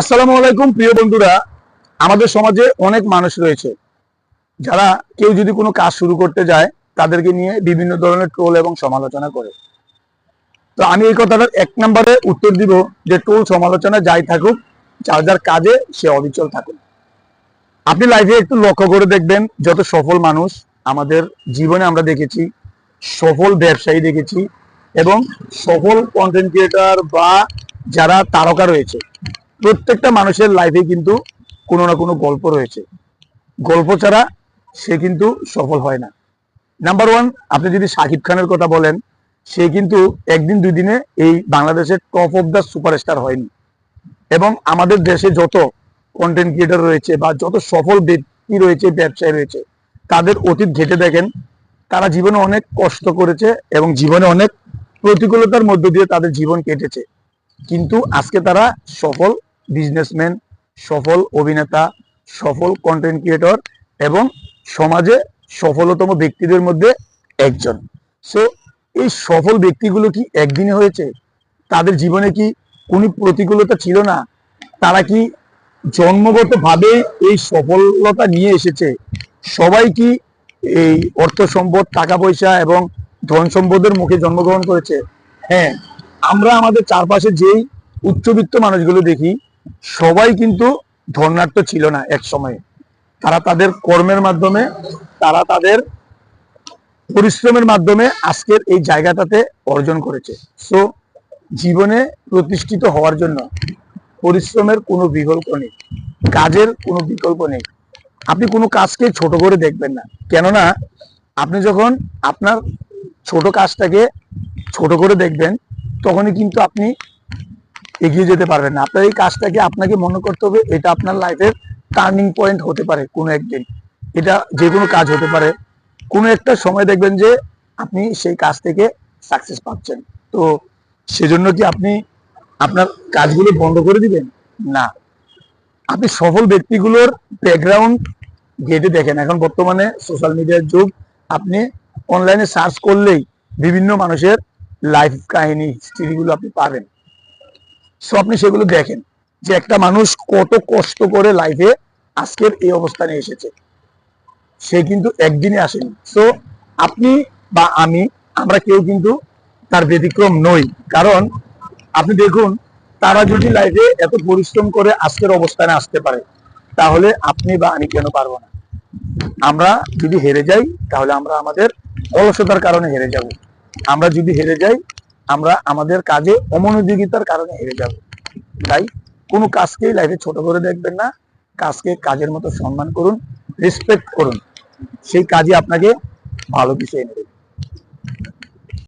আসসালামু আলাইকুম, প্রিয় বন্ধুরা। আমাদের সমাজে অনেক মানুষ রয়েছে, যারা কেউ যদি কোনো কাজ শুরু করতে যায়, তাদেরকে নিয়ে বিভিন্ন ধরনের টোল এবং সমালোচনা করে। তো আমি এই কথাটার এক নম্বরে উত্তর দিব যে টোল সমালোচনা যাই থাকুক, যার যার কাজে সে অবিচল থাকুক। আপনি লাইফে একটু লক্ষ্য করে দেখবেন, যত সফল মানুষ আমাদের জীবনে আমরা দেখেছি, সফল ব্যবসায়ী দেখেছি, এবং সফল কন্টেন্ট ক্রিয়েটর বা যারা তারকা রয়েছে প্রত্যেকটা মানুষের লাইফে কিন্তু কোনো না কোনো গল্প রয়েছে। গল্প ছাড়া সে কিন্তু সফল হয় না। নাম্বার ওয়ান আপনি যদি শাকিব খানের কথা বলেন, সে কিন্তু একদিন দুই দিনে এই বাংলাদেশের টপ অফ দ্য সুপারস্টার হয়নি। এবং আমাদের দেশে যত কন্টেন্ট ক্রিয়েটার রয়েছে বা যত সফল ব্যক্তি রয়েছে, ব্যবসায়ী রয়েছে, তাদের অতীত ঘেটে দেখেন, তারা জীবনে অনেক কষ্ট করেছে এবং জীবনে অনেক প্রতিকূলতার মধ্য দিয়ে তাদের জীবন কেটেছে। কিন্তু আজকে তারা সফল বিজনেসম্যান সফল অভিনেতা, সফল কন্টেন্ট ক্রিয়েটর এবং সমাজে সফলতম ব্যক্তিদের মধ্যে একজন। সো এই সফল ব্যক্তিগুলো কি একদিনে হয়েছে? তাদের জীবনে কি কোনো প্রতিকূলতা ছিল না? তারা কি জন্মগত ভাবে এই সফলতা নিয়ে এসেছে? সবাই কি এই অর্থ সম্পদ, টাকা পয়সা এবং ধন সম্পদের মুখে জন্মগ্রহণ করেছে? হ্যাঁ আমরা আমাদের চারপাশে যেই উচ্চবিত্ত মানুষগুলো দেখি সবাই কিন্তু ধর্নাঢ্য ছিল না এক সময়ে। তারা তাদের কর্মের মাধ্যমে, তারা তাদের পরিশ্রমের মাধ্যমে আজকের এই জায়গাটাতে অর্জন করেছে। সো জীবনে প্রতিষ্ঠিত হওয়ার জন্য পরিশ্রমের কোনো বিকল্প নেই, কাজের কোনো বিকল্প নেই। আপনি কোনো কাজকে ছোট করে দেখবেন না। কেননা, আপনি যখন আপনার ছোট কাজটাকে ছোট করে দেখবেন, তখনই কিন্তু আপনি এগিয়ে যেতে পারবেন না। আপনার এই কাজটাকে আপনাকে মনে করতে হবে, এটা আপনার লাইফের টার্নিং পয়েন্ট হতে পারে কোনো একদিন। এটা যে কোনো কাজ হতে পারে। কোনো একটা সময় দেখবেন যে আপনি সেই কাজ থেকে সাকসেস পাচ্ছেন। তো সেজন্য কি আপনি আপনার কাজগুলো বন্ধ করে দিবেন? না। আপনি সফল ব্যক্তিগুলোর ব্যাকগ্রাউন্ড ঘেটে দেখেন। এখন বর্তমানে সোশ্যাল মিডিয়ার যুগ, আপনি অনলাইনে সার্চ করলেই বিভিন্ন মানুষের লাইফ কাহিনী হিস্ট্রিগুলো আপনি পাবেন। সো আপনি সেগুলো দেখেন যে একটা মানুষ কত কষ্ট করে লাইফে আজকের এই অবস্থানে এসেছে। সে কিন্তু একদিনে আসেনি। সো আপনি বা আমি, আমরা কেউ কিন্তু তার ব্যতিক্রম নই। কারণ, আপনি দেখুন, তারা যদি লাইফে এত পরিশ্রম করে আজকের অবস্থানে আসতে পারে, তাহলে আপনি বা আমি কেন পারব না? আমরা যদি হেরে যাই, তাহলে আমরা আমাদের অলসতার কারণে হেরে যাব। আমরা যদি হেরে যাই আমরা আমাদের কাজে অমনোযোগিতার কারণে হেরে যাব। তাই কোনো কাজকেই লাইফে ছোট করে দেখবেন না। কাজকে কাজের মতো সম্মান করুন রেসপেক্ট করুন। সেই কাজে আপনাকে ভালো কিছু এনে